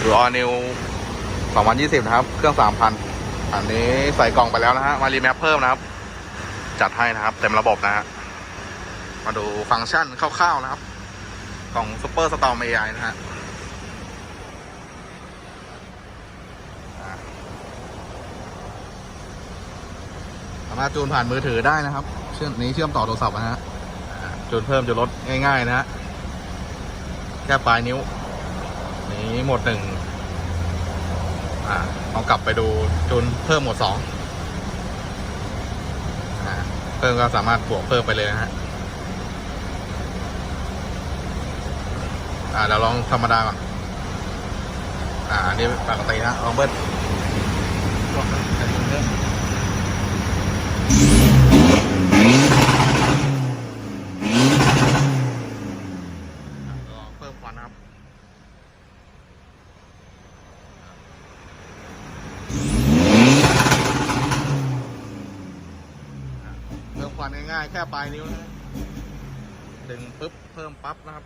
หรือออนิว2020 นะครับ เครื่อง 3,000 อันนี้ใส่กล่องไปแล้วนะฮะ มารีแมปเพิ่มนะครับ จัดให้นะครับ เต็มระบบนะฮะ มาดูฟังก์ชันคร่าวๆนะครับ ของ Super Storm AI นะฮะสามารถจูนผ่านมือถือได้นะครับ เชื่อมนี้เชื่อมต่อโทรศัพท์นะฮะจูนเพิ่มจูนลดง่าย ๆ นะฮะ แค่ปลายนิ้ว นี้หมดหนึ่งอ่าลองกลับไปดูจูนเพิ่มหมดสองอ่าเพิ่มก็สามารถบวกเพิ่มไปเลยนะฮะอ่าเดี๋ยวลองธรรมดาก่อนอ่าอันนี้ปกตินะลองเบิ้ล เพิ่มควันง่ายๆ แค่ปลายนิ้วนะดึงปุ๊บเพิ่มปั๊บนะครับ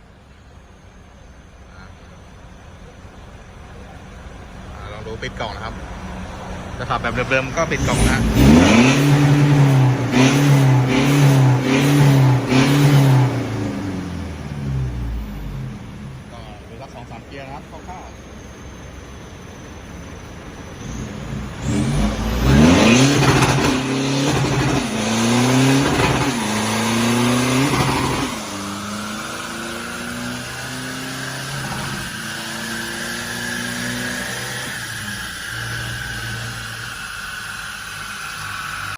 ลองดูปิดกล่องนะครับจะขับแบบเดิมๆก็ปิดกล่องนะก็เหลือกสองสามเกียร์นะครับเข้าวๆ